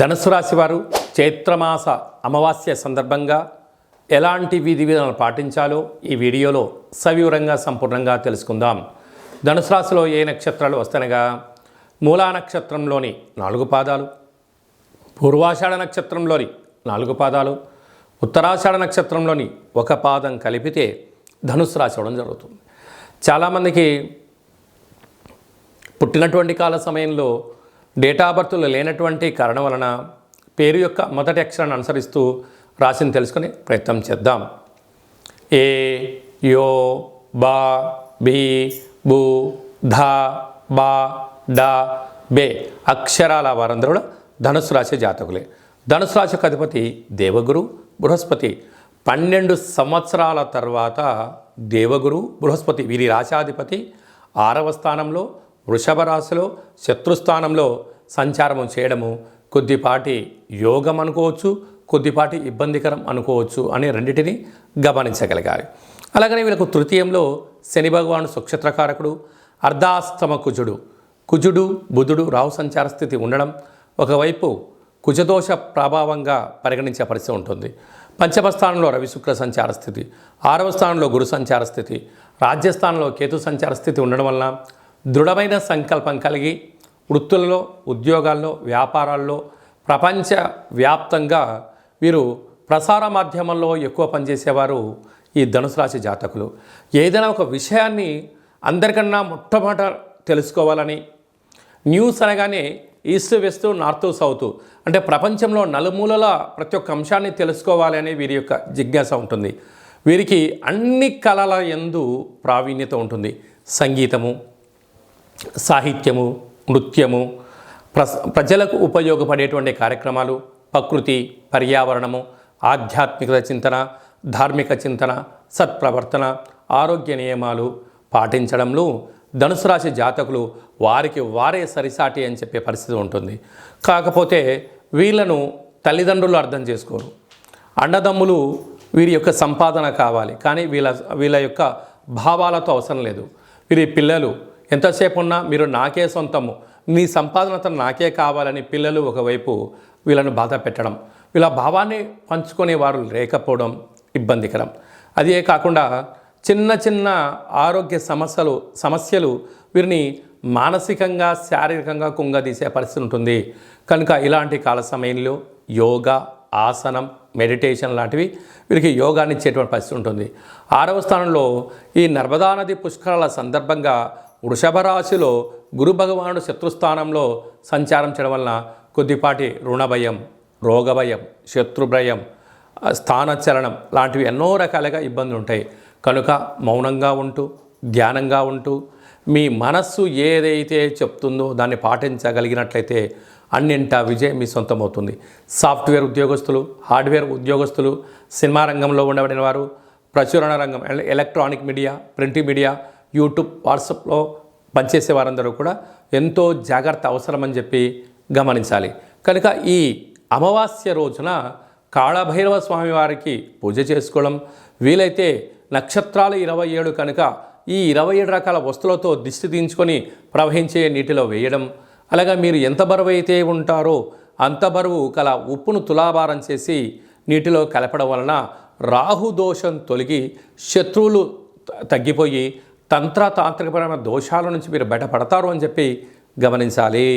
ధనుసు రాశి వారు చైత్రమాస అమావాస్య సందర్భంగా ఎలాంటి విధి విధానాలు పాటించాలో ఈ వీడియోలో సవివరంగా సంపూర్ణంగా తెలుసుకుందాం. ధనుసు రాశిలో ఏ నక్షత్రాలు వస్తనగా మూలా నక్షత్రంలోని నాలుగు పాదాలు పూర్వాషాఢ నక్షత్రంలోని నాలుగు పాదాలు ఉత్తరాషాఢ నక్షత్రంలోని ఒక పాదం కలిపితే ధనుసు రాశి అవ్వడం జరుగుతుంది. చాలామందికి పుట్టినటువంటి కాల సమయంలో డేటా బర్త్లో లేనటువంటి కారణం వలన పేరు యొక్క మొదటి అక్షరాన్ని అనుసరిస్తూ రాశిని తెలుసుకునే ప్రయత్నం చేద్దాం. ఏ యో బా బి బు ధ బా డ బే అక్షరాల వారందరూ కూడా ధనుసు రాశి జాతకులే. ధనుసు రాశికి అధిపతి దేవగురు బృహస్పతి. పన్నెండు సంవత్సరాల తర్వాత దేవగురు బృహస్పతి వీరి రాశాధిపతి ఆరవ స్థానంలో వృషభ రాశిలో శత్రుస్థానంలో సంచారము చేయడము కొద్దిపాటి యోగం అనుకోవచ్చు కొద్దిపాటి ఇబ్బందికరం అనుకోవచ్చు అని రెండింటిని గమనించగలగాలి. అలాగనే వీళ్ళకు తృతీయంలో శని భగవాను సుక్షత్రకారకుడు అర్ధాస్తమ కుజుడు. కుజుడు బుధుడు రాహు సంచార స్థితి ఉండడం ఒకవైపు కుజదోష ప్రభావంగా పరిగణించే పరిస్థితి ఉంటుంది. పంచమ స్థానంలో రవి శుక్ర సంచార స్థితి ఆరవ స్థానంలో గురు సంచార స్థితి రాజ్యస్థానంలో కేతు సంచార స్థితి ఉండడం వలన దృఢమైన సంకల్పం కలిగి వృత్తులలో ఉద్యోగాల్లో వ్యాపారాల్లో ప్రపంచ వ్యాప్తంగా వీరు ప్రసార మాధ్యమంలో ఎక్కువ పనిచేసేవారు ఈ ధనుసు రాశి జాతకులు. ఏదైనా ఒక విషయాన్ని అందరికన్నా మొట్టమొదట తెలుసుకోవాలని న్యూస్ అనగానే ఈస్ట్ వెస్ట్ నార్త్ సౌత్ అంటే ప్రపంచంలో నలుమూలల ప్రతి ఒక్క అంశాన్ని తెలుసుకోవాలి అనే వీరి యొక్క జిజ్ఞాస ఉంటుంది. వీరికి అన్ని కళల ఎందు ప్రావీణ్యత ఉంటుంది. సంగీతము సాహిత్యము నృత్యము ప్రస ప్రజలకు ఉపయోగపడేటువంటి కార్యక్రమాలు ప్రకృతి పర్యావరణము ఆధ్యాత్మికత చింతన ధార్మిక చింతన సత్ప్రవర్తన ఆరోగ్య నియమాలు పాటించడంలో ధనుసు రాశి జాతకులు వారికి వారే సరిసాటి అని చెప్పే పరిస్థితి ఉంటుంది. కాకపోతే వీళ్ళను తల్లిదండ్రులు అర్థం చేసుకోరు. అండదమ్ములు వీరి యొక్క సంపాదన కావాలి. కానీ వీళ్ళ వీళ్ళ యొక్క భావాలతో అవసరం లేదు. వీరి పిల్లలు ఎంతసేపు ఉన్నా మీరు నాకే సొంతము. నీ సంపాదనతో నాకే కావాలని పిల్లలు ఒకవైపు వీళ్ళను బాధ పెట్టడం వీళ్ళ భావాన్ని పంచుకునే వారు లేకపోవడం ఇబ్బందికరం. అదే కాకుండా చిన్న చిన్న ఆరోగ్య సమస్యలు సమస్యలు వీరిని మానసికంగా శారీరకంగా కుంగదీసే పరిస్థితి ఉంటుంది. కనుక ఇలాంటి కాల సమయంలో యోగా ఆసనం మెడిటేషన్ లాంటివి వీరికి యోగాన్ని ఇచ్చేటువంటి పరిస్థితి ఉంటుంది. ఆరవ స్థానంలో ఈ నర్మదా నది పుష్కరాల సందర్భంగా వృషభ రాశిలో గురు భగవానుడు శత్రుస్థానంలో సంచారం చేయడం వలన కొద్దిపాటి రుణభయం రోగభయం శత్రుభయం స్థానచలనం లాంటివి ఎన్నో రకాలుగా ఇబ్బందులు ఉంటాయి. కనుక మౌనంగా ఉంటూ ధ్యానంగా ఉంటూ మీ మనస్సు ఏదైతే చెప్తుందో దాన్ని పాటించగలిగినట్లయితే అన్నింటా విజయం మీ సొంతమవుతుంది. సాఫ్ట్వేర్ ఉద్యోగస్తులు హార్డ్వేర్ ఉద్యోగస్తులు సినిమా రంగంలో ఉండబడిన వారు ప్రచురణ రంగం ఎల- electronic media print media YouTube వాట్సాప్లో పనిచేసే వారందరూ కూడా ఎంతో జాగ్రత్త అవసరమని చెప్పి గమనించాలి. కనుక ఈ అమావాస్య రోజున కాళభైరవ స్వామి వారికి పూజ చేసుకోవడం వీలైతే నక్షత్రాలు ఇరవై ఏడు కనుక ఈ ఇరవై ఏడు రకాల వస్తువులతో దిష్టి తీయించుకొని ప్రవహించే నీటిలో వేయడం అలాగా మీరు ఎంత బరువు అయితే ఉంటారో అంత బరువు కల ఉప్పును తులాభారం చేసి నీటిలో కలపడం వలన రాహు దోషం తొలగి శత్రువులు తగ్గిపోయి తంత్ర తాంత్రికపరమైన దోషాల నుంచి మీరు బయటపడతారు అని చెప్పి గమనించాలి.